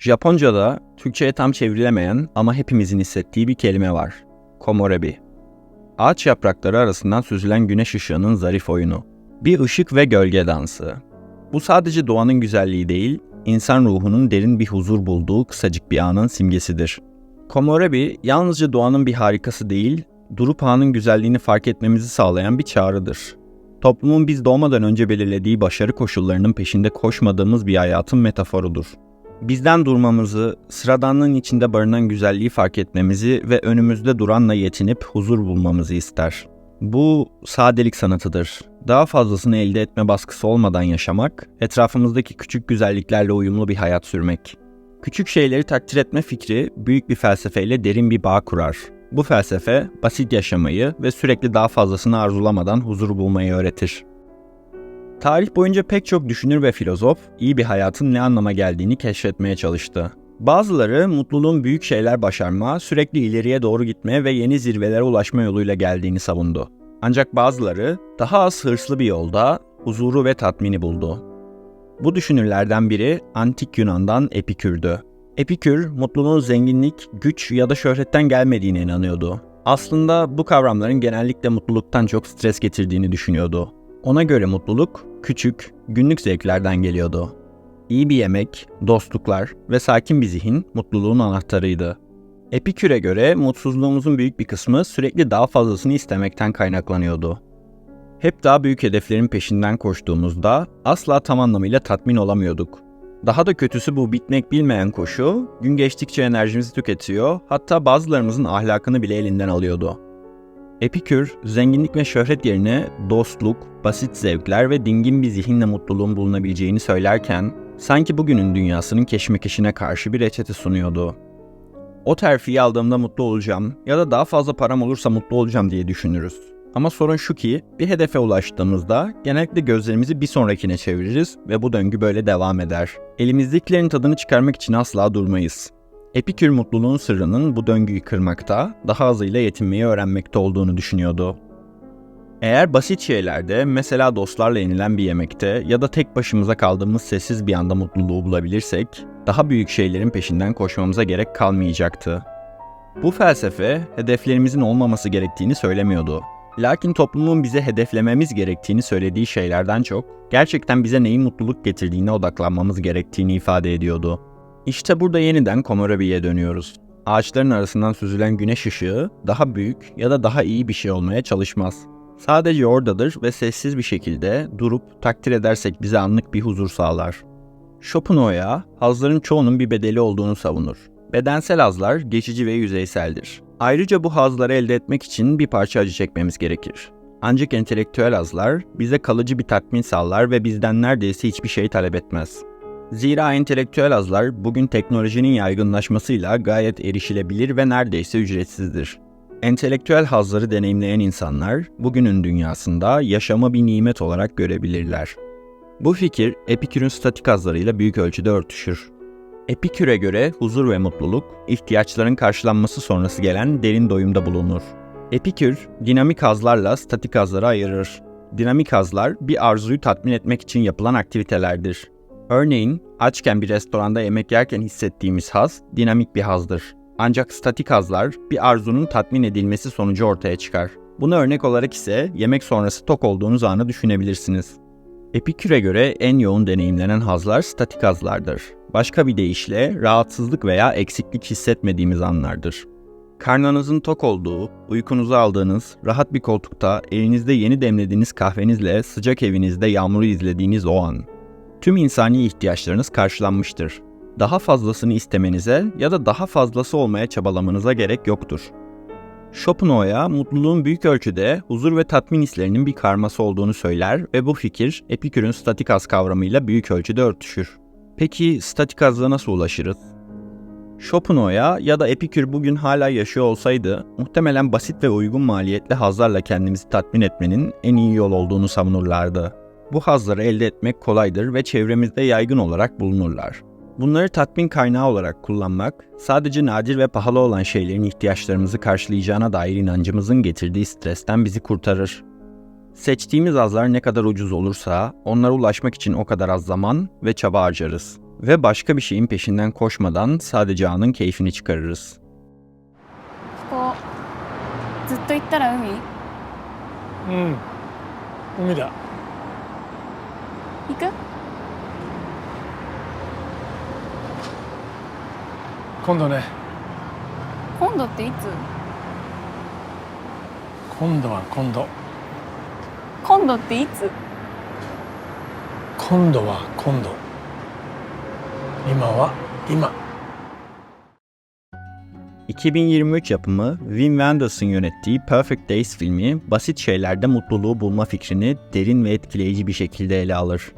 Japonca'da Türkçe'ye tam çevrilemeyen ama hepimizin hissettiği bir kelime var. Komorebi. Ağaç yaprakları arasından süzülen güneş ışığının zarif oyunu. Bir ışık ve gölge dansı. Bu sadece doğanın güzelliği değil, insan ruhunun derin bir huzur bulduğu kısacık bir anın simgesidir. Komorebi yalnızca doğanın bir harikası değil, durup anın güzelliğini fark etmemizi sağlayan bir çağrıdır. Toplumun biz doğmadan önce belirlediği başarı koşullarının peşinde koşmadığımız bir hayatın metaforudur. Bizden durmamızı, sıradanlığın içinde barınan güzelliği fark etmemizi ve önümüzde duranla yetinip huzur bulmamızı ister. Bu sadelik sanatıdır. Daha fazlasını elde etme baskısı olmadan yaşamak, etrafımızdaki küçük güzelliklerle uyumlu bir hayat sürmek. Küçük şeyleri takdir etme fikri büyük bir felsefeyle derin bir bağ kurar. Bu felsefe basit yaşamayı ve sürekli daha fazlasını arzulamadan huzur bulmayı öğretir. Tarih boyunca pek çok düşünür ve filozof iyi bir hayatın ne anlama geldiğini keşfetmeye çalıştı. Bazıları mutluluğun büyük şeyler başarma, sürekli ileriye doğru gitmeye ve yeni zirvelere ulaşma yoluyla geldiğini savundu. Ancak bazıları daha az hırslı bir yolda huzuru ve tatmini buldu. Bu düşünürlerden biri antik Yunan'dan Epikür'dü. Epikür, mutluluğun zenginlik, güç ya da şöhretten gelmediğine inanıyordu. Aslında bu kavramların genellikle mutluluktan çok stres getirdiğini düşünüyordu. Ona göre mutluluk küçük, günlük zevklerden geliyordu. İyi bir yemek, dostluklar ve sakin bir zihin mutluluğun anahtarıydı. Epikür'e göre mutsuzluğumuzun büyük bir kısmı sürekli daha fazlasını istemekten kaynaklanıyordu. Hep daha büyük hedeflerin peşinden koştuğumuzda asla tam anlamıyla tatmin olamıyorduk. Daha da kötüsü bu bitmek bilmeyen koşu, gün geçtikçe enerjimizi tüketiyor, hatta bazılarımızın ahlakını bile elinden alıyordu. Epikür, zenginlik ve şöhret yerine dostluk, basit zevkler ve dingin bir zihinle mutluluğun bulunabileceğini söylerken, sanki bugünün dünyasının keşmekeşine karşı bir reçete sunuyordu. O terfiyi aldığımda mutlu olacağım ya da daha fazla param olursa mutlu olacağım diye düşünürüz. Ama sorun şu ki bir hedefe ulaştığımızda genellikle gözlerimizi bir sonrakine çeviririz ve bu döngü böyle devam eder. Elimizdekilerin tadını çıkarmak için asla durmayız. Epikür mutluluğun sırrının bu döngüyü kırmakta, daha azıyla yetinmeyi öğrenmekte olduğunu düşünüyordu. Eğer basit şeylerde, mesela dostlarla yenilen bir yemekte ya da tek başımıza kaldığımız sessiz bir anda mutluluğu bulabilirsek, daha büyük şeylerin peşinden koşmamıza gerek kalmayacaktı. Bu felsefe, hedeflerimizin olmaması gerektiğini söylemiyordu. Lakin toplumun bize hedeflememiz gerektiğini söylediği şeylerden çok, gerçekten bize neyin mutluluk getirdiğine odaklanmamız gerektiğini ifade ediyordu. İşte burada yeniden Komorebi'ye dönüyoruz. Ağaçların arasından süzülen güneş ışığı daha büyük ya da daha iyi bir şey olmaya çalışmaz. Sadece oradadır ve sessiz bir şekilde durup takdir edersek bize anlık bir huzur sağlar. Schopenhauer, hazların çoğunun bir bedeli olduğunu savunur. Bedensel hazlar geçici ve yüzeyseldir. Ayrıca bu hazları elde etmek için bir parça acı çekmemiz gerekir. Ancak entelektüel hazlar bize kalıcı bir tatmin sağlar ve bizden neredeyse hiçbir şey talep etmez. Zira entelektüel hazlar bugün teknolojinin yaygınlaşmasıyla gayet erişilebilir ve neredeyse ücretsizdir. Entelektüel hazları deneyimleyen insanlar bugünün dünyasında yaşamı bir nimet olarak görebilirler. Bu fikir Epikür'ün statik hazlarıyla büyük ölçüde örtüşür. Epikür'e göre huzur ve mutluluk, ihtiyaçların karşılanması sonrası gelen derin doyumda bulunur. Epikür, dinamik hazlarla statik hazları ayırır. Dinamik hazlar bir arzuyu tatmin etmek için yapılan aktivitelerdir. Örneğin açken bir restoranda yemek yerken hissettiğimiz haz dinamik bir hazdır. Ancak statik hazlar bir arzunun tatmin edilmesi sonucu ortaya çıkar. Buna örnek olarak ise yemek sonrası tok olduğunuz anı düşünebilirsiniz. Epikür'e göre en yoğun deneyimlenen hazlar statik hazlardır. Başka bir deyişle rahatsızlık veya eksiklik hissetmediğimiz anlardır. Karnınızın tok olduğu, uykunuzu aldığınız, rahat bir koltukta elinizde yeni demlediğiniz kahvenizle sıcak evinizde yağmuru izlediğiniz o an. Tüm insani ihtiyaçlarınız karşılanmıştır. Daha fazlasını istemenize ya da daha fazlası olmaya çabalamanıza gerek yoktur. Schopenhauer, mutluluğun büyük ölçüde huzur ve tatmin hislerinin bir karması olduğunu söyler ve bu fikir Epikür'ün statik az kavramıyla büyük ölçüde örtüşür. Peki statik azla nasıl ulaşırız? Schopenhauer ya da Epikür bugün hala yaşıyor olsaydı muhtemelen basit ve uygun maliyetli hazlarla kendimizi tatmin etmenin en iyi yol olduğunu savunurlardı. Bu hazları elde etmek kolaydır ve çevremizde yaygın olarak bulunurlar. Bunları tatmin kaynağı olarak kullanmak, sadece nadir ve pahalı olan şeylerin ihtiyaçlarımızı karşılayacağına dair inancımızın getirdiği stresten bizi kurtarır. Seçtiğimiz azlar ne kadar ucuz olursa, onlara ulaşmak için o kadar az zaman ve çaba harcarız. ve başka bir şeyin peşinden koşmadan sadece anın keyfini çıkarırız. ここずっと行ったら海うん海だ 行く今度ね今度っていつ今度は今度今度っていつ今度は今度今は今 2023 yapımı Wim Wenders'ın yönettiği Perfect Days filmi basit şeylerde mutluluğu bulma fikrini derin ve etkileyici bir şekilde ele alır.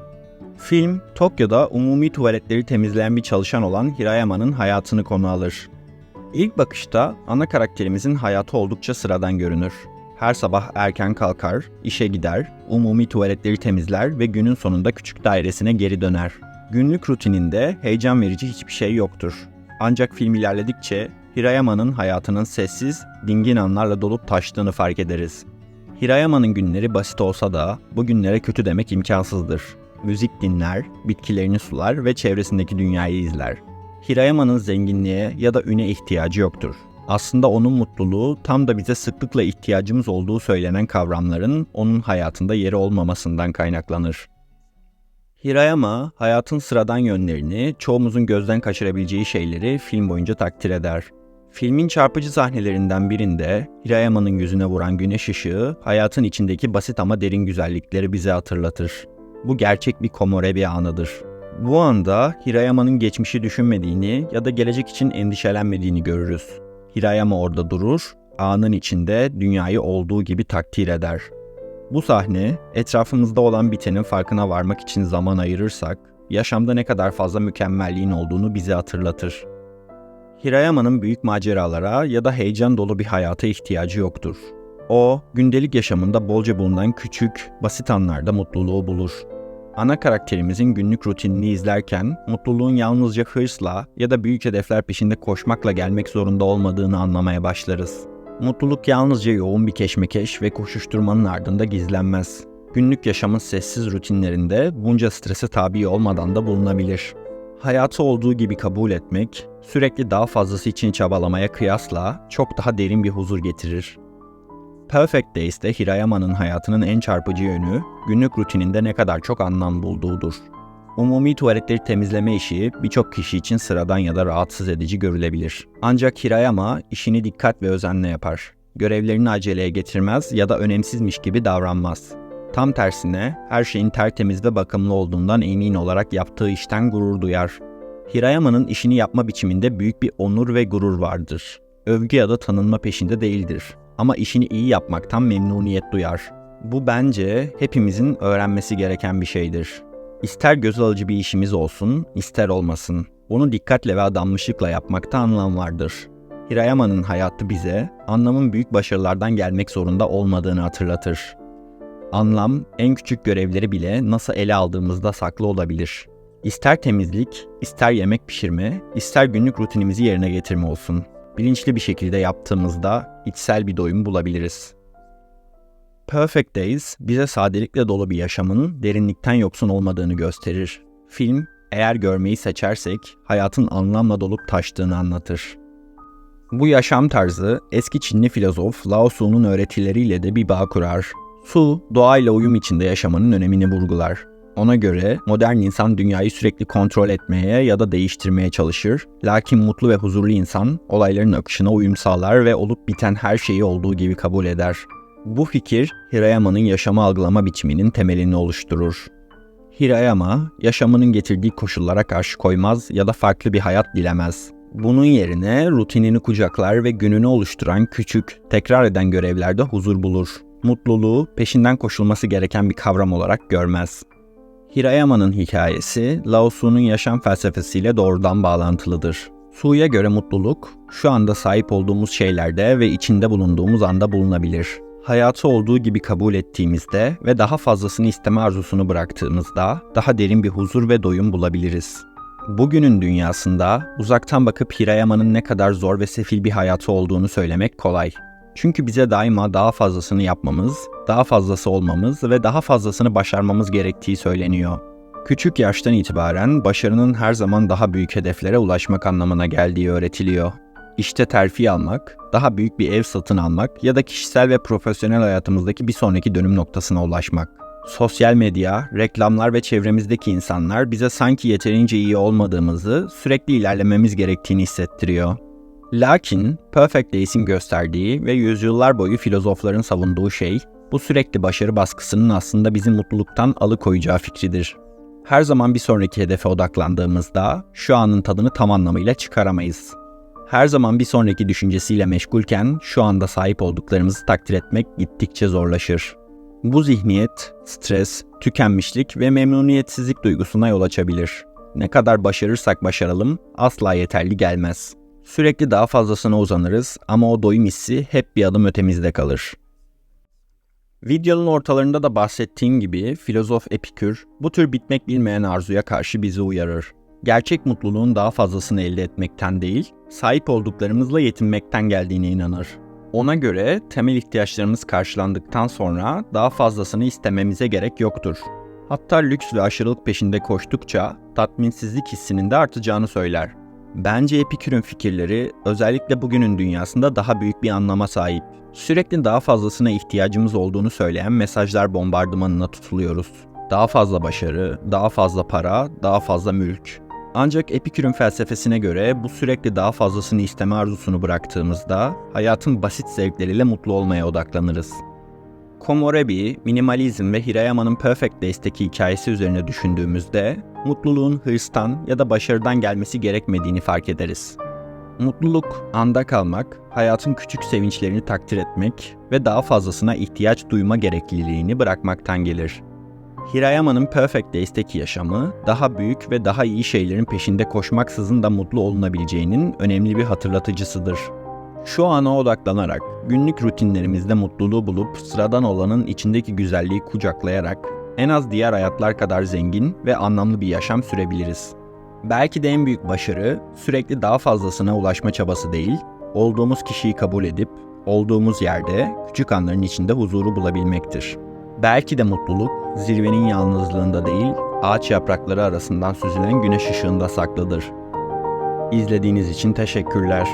Film, Tokyo'da umumi tuvaletleri temizleyen bir çalışan olan Hirayama'nın hayatını konu alır. İlk bakışta ana karakterimizin hayatı oldukça sıradan görünür. Her sabah erken kalkar, işe gider, umumi tuvaletleri temizler ve günün sonunda küçük dairesine geri döner. Günlük rutininde heyecan verici hiçbir şey yoktur. Ancak film ilerledikçe Hirayama'nın hayatının sessiz, dingin anlarla dolup taştığını fark ederiz. Hirayama'nın günleri basit olsa da bu günlere kötü demek imkansızdır. Müzik dinler, bitkilerini sular ve çevresindeki dünyayı izler. Hirayama'nın zenginliğe ya da üne ihtiyacı yoktur. Aslında onun mutluluğu tam da bize sıklıkla ihtiyacımız olduğu söylenen kavramların onun hayatında yeri olmamasından kaynaklanır. Hirayama, hayatın sıradan yönlerini, çoğumuzun gözden kaçırabileceği şeyleri film boyunca takdir eder. Filmin çarpıcı sahnelerinden birinde Hirayama'nın yüzüne vuran güneş ışığı, hayatın içindeki basit ama derin güzellikleri bize hatırlatır. Bu gerçek bir komorebi anıdır. Bu anda Hirayama'nın geçmişi düşünmediğini ya da gelecek için endişelenmediğini görürüz. Hirayama orada durur, anın içinde dünyayı olduğu gibi takdir eder. Bu sahne, etrafımızda olan bitenin farkına varmak için zaman ayırırsak, yaşamda ne kadar fazla mükemmelliğin olduğunu bize hatırlatır. Hirayama'nın büyük maceralara ya da heyecan dolu bir hayata ihtiyacı yoktur. O, gündelik yaşamında bolca bulunan küçük, basit anlarda mutluluğu bulur. Ana karakterimizin günlük rutinini izlerken, mutluluğun yalnızca hırsla ya da büyük hedefler peşinde koşmakla gelmek zorunda olmadığını anlamaya başlarız. Mutluluk yalnızca yoğun bir keşmekeş ve koşuşturmanın ardında gizlenmez. Günlük yaşamın sessiz rutinlerinde bunca strese tabi olmadan da bulunabilir. Hayatı olduğu gibi kabul etmek, sürekli daha fazlası için çabalamaya kıyasla çok daha derin bir huzur getirir. Perfect Days'te Hirayama'nın hayatının en çarpıcı yönü, günlük rutininde ne kadar çok anlam bulduğudur. Umumi tuvaletleri temizleme işi birçok kişi için sıradan ya da rahatsız edici görülebilir. Ancak Hirayama işini dikkat ve özenle yapar. Görevlerini aceleye getirmez ya da önemsizmiş gibi davranmaz. Tam tersine her şeyin tertemiz ve bakımlı olduğundan emin olarak yaptığı işten gurur duyar. Hirayama'nın işini yapma biçiminde büyük bir onur ve gurur vardır. Övgü ya da tanınma peşinde değildir. Ama işini iyi yapmaktan memnuniyet duyar. Bu bence hepimizin öğrenmesi gereken bir şeydir. İster göz alıcı bir işimiz olsun, ister olmasın. Onu dikkatle ve adanmışlıkla yapmakta anlam vardır. Hirayama'nın hayatı bize anlamın büyük başarılardan gelmek zorunda olmadığını hatırlatır. Anlam en küçük görevleri bile nasıl ele aldığımızda saklı olabilir. İster temizlik, ister yemek pişirme, ister günlük rutinimizi yerine getirme olsun. Bilinçli bir şekilde yaptığımızda içsel bir doyum bulabiliriz. Perfect Days bize sadelikle dolu bir yaşamın derinlikten yoksun olmadığını gösterir. Film, eğer görmeyi seçersek hayatın anlamla dolup taştığını anlatır. Bu yaşam tarzı eski Çinli filozof Lao Tzu'nun öğretileriyle de bir bağ kurar. Su, doğayla uyum içinde yaşamanın önemini vurgular. Ona göre modern insan dünyayı sürekli kontrol etmeye ya da değiştirmeye çalışır. Lakin mutlu ve huzurlu insan olayların akışına uyum sağlar ve olup biten her şeyi olduğu gibi kabul eder. Bu fikir Hirayama'nın yaşamı algılama biçiminin temelini oluşturur. Hirayama, yaşamının getirdiği koşullara karşı koymaz ya da farklı bir hayat dilemez. Bunun yerine rutinini kucaklar ve gününü oluşturan küçük, tekrar eden görevlerde huzur bulur. Mutluluğu peşinden koşulması gereken bir kavram olarak görmez. Hirayama'nın hikayesi, Lao Tzu'nun yaşam felsefesiyle doğrudan bağlantılıdır. Su'ya göre mutluluk, şu anda sahip olduğumuz şeylerde ve içinde bulunduğumuz anda bulunabilir. Hayatı olduğu gibi kabul ettiğimizde ve daha fazlasını isteme arzusunu bıraktığımızda daha derin bir huzur ve doyum bulabiliriz. Bugünün dünyasında uzaktan bakıp Hirayama'nın ne kadar zor ve sefil bir hayatı olduğunu söylemek kolay. Çünkü bize daima daha fazlasını yapmamız, daha fazlası olmamız ve daha fazlasını başarmamız gerektiği söyleniyor. Küçük yaştan itibaren başarının her zaman daha büyük hedeflere ulaşmak anlamına geldiği öğretiliyor. İşte terfi almak, daha büyük bir ev satın almak ya da kişisel ve profesyonel hayatımızdaki bir sonraki dönüm noktasına ulaşmak. Sosyal medya, reklamlar ve çevremizdeki insanlar bize sanki yeterince iyi olmadığımızı, sürekli ilerlememiz gerektiğini hissettiriyor. Lakin Perfect Days'in gösterdiği ve yüzyıllar boyu filozofların savunduğu şey, bu sürekli başarı baskısının aslında bizi mutluluktan alıkoyacağı fikridir. Her zaman bir sonraki hedefe odaklandığımızda şu anın tadını tam anlamıyla çıkaramayız. Her zaman bir sonraki düşüncesiyle meşgulken şu anda sahip olduklarımızı takdir etmek gittikçe zorlaşır. Bu zihniyet, stres, tükenmişlik ve memnuniyetsizlik duygusuna yol açabilir. Ne kadar başarırsak başaralım asla yeterli gelmez. Sürekli daha fazlasına uzanırız ama o doyum hissi hep bir adım ötemizde kalır. Videonun ortalarında da bahsettiğim gibi filozof Epikür bu tür bitmek bilmeyen arzuya karşı bizi uyarır. Gerçek mutluluğun daha fazlasını elde etmekten değil, sahip olduklarımızla yetinmekten geldiğine inanır. Ona göre temel ihtiyaçlarımız karşılandıktan sonra daha fazlasını istememize gerek yoktur. Hatta lüks ve aşırılık peşinde koştukça tatminsizlik hissinin de artacağını söyler. Bence Epikür'ün fikirleri özellikle bugünün dünyasında daha büyük bir anlama sahip. Sürekli daha fazlasına ihtiyacımız olduğunu söyleyen mesajlar bombardımanına tutuluyoruz. Daha fazla başarı, daha fazla para, daha fazla mülk. Ancak Epikür'ün felsefesine göre bu sürekli daha fazlasını isteme arzusunu bıraktığımızda hayatın basit zevkleriyle mutlu olmaya odaklanırız. Komorebi, minimalizm ve Hirayama'nın Perfect Days'teki hikayesi üzerine düşündüğümüzde mutluluğun hırstan ya da başarıdan gelmesi gerekmediğini fark ederiz. Mutluluk, anda kalmak, hayatın küçük sevinçlerini takdir etmek ve daha fazlasına ihtiyaç duyma gerekliliğini bırakmaktan gelir. Hirayama'nın Perfect Days'teki yaşamı, daha büyük ve daha iyi şeylerin peşinde koşmaksızın da mutlu olunabileceğinin önemli bir hatırlatıcısıdır. Şu ana odaklanarak, günlük rutinlerimizde mutluluğu bulup sıradan olanın içindeki güzelliği kucaklayarak en az diğer hayatlar kadar zengin ve anlamlı bir yaşam sürebiliriz. Belki de en büyük başarı sürekli daha fazlasına ulaşma çabası değil, olduğumuz kişiyi kabul edip olduğumuz yerde küçük anların içinde huzuru bulabilmektir. Belki de mutluluk zirvenin yalnızlığında değil, ağaç yaprakları arasından süzülen güneş ışığında saklıdır. İzlediğiniz için teşekkürler.